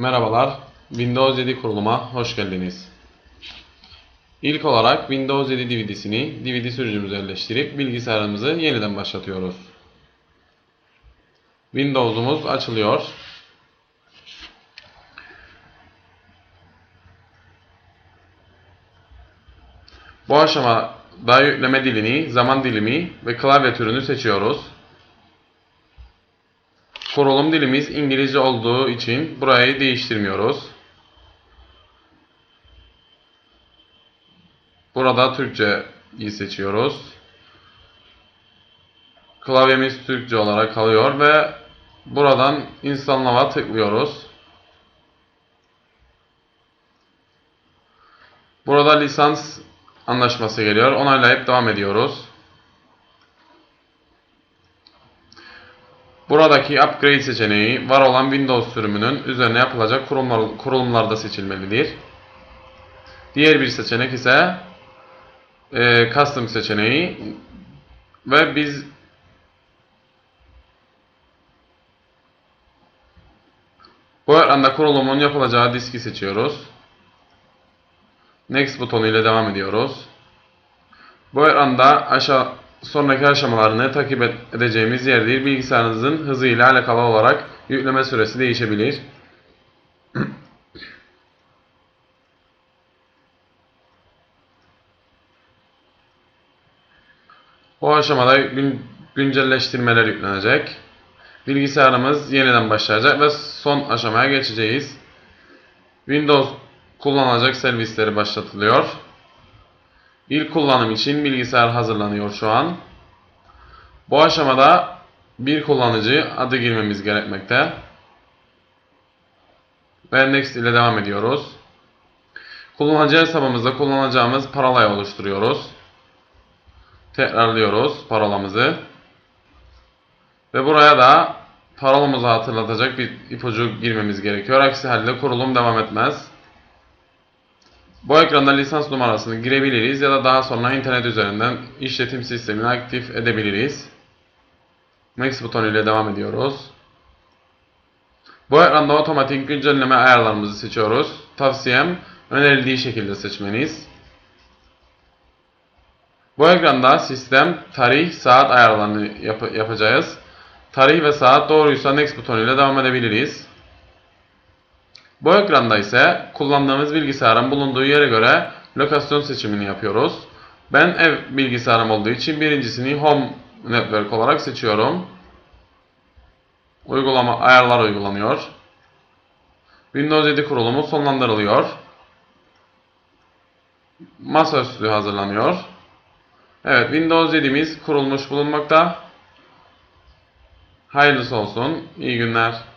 Merhabalar, Windows 7 kuruluma hoş geldiniz. İlk olarak Windows 7 DVD'sini DVD sürücümüze yerleştirip bilgisayarımızı yeniden başlatıyoruz. Windows'umuz açılıyor. Bu aşamada yükleme dilini, zaman dilimi ve klavye türünü seçiyoruz. Kurulum dilimiz İngilizce olduğu için burayı değiştirmiyoruz. Burada Türkçeyi seçiyoruz. Klavyemiz Türkçe olarak kalıyor ve buradan Install''a tıklıyoruz. Burada lisans anlaşması geliyor. Onaylayıp devam ediyoruz. Buradaki upgrade seçeneği var olan Windows sürümünün üzerine yapılacak kurulumlar, kurulumlarda seçilmelidir. Diğer bir seçenek ise e, custom seçeneği ve biz bu ekranda kurulumun yapılacağı diski seçiyoruz. Next butonu ile devam ediyoruz. Bu ekranda aşağı sonraki aşamalarını takip edeceğimiz yer değil. Bilgisayarınızın hızı ile alakalı olarak yükleme süresi değişebilir. Bu aşamada gün, güncelleştirmeler yüklenecek. Bilgisayarımız yeniden başlayacak ve son aşamaya geçeceğiz. Windows kullanılacak servisleri başlatılıyor. İlk kullanım için bilgisayar hazırlanıyor şu an. Bu aşamada bir kullanıcı adı girmemiz gerekmekte. Ve next ile devam ediyoruz. Kullanıcı hesabımızda kullanacağımız parolayı oluşturuyoruz. Tekrarlıyoruz parolamızı. Ve buraya da parolamızı hatırlatacak bir ipucu girmemiz gerekiyor. Aksi halde kurulum devam etmez. Bu ekranda lisans numarasını girebiliriz ya da daha sonra internet üzerinden işletim sistemini aktif edebiliriz. Next butonu ile devam ediyoruz. Bu ekranda otomatik güncelleme ayarlarımızı seçiyoruz. Tavsiyem önerildiği şekilde seçmeniz. Bu ekranda sistem, tarih, saat ayarlarını yap yapacağız. Tarih ve saat doğruysa Next butonu ile devam edebiliriz. Bu ekranda ise kullandığımız bilgisayarın bulunduğu yere göre lokasyon seçimini yapıyoruz. Ben ev bilgisayarım olduğu için birincisini Home Network olarak seçiyorum. Uygulama ayarlar uygulanıyor. Windows 7 kurulumu sonlandırılıyor. Masaüstü hazırlanıyor. Evet Windows 7'miz kurulmuş bulunmakta. Hayırlısı olsun. İyi günler.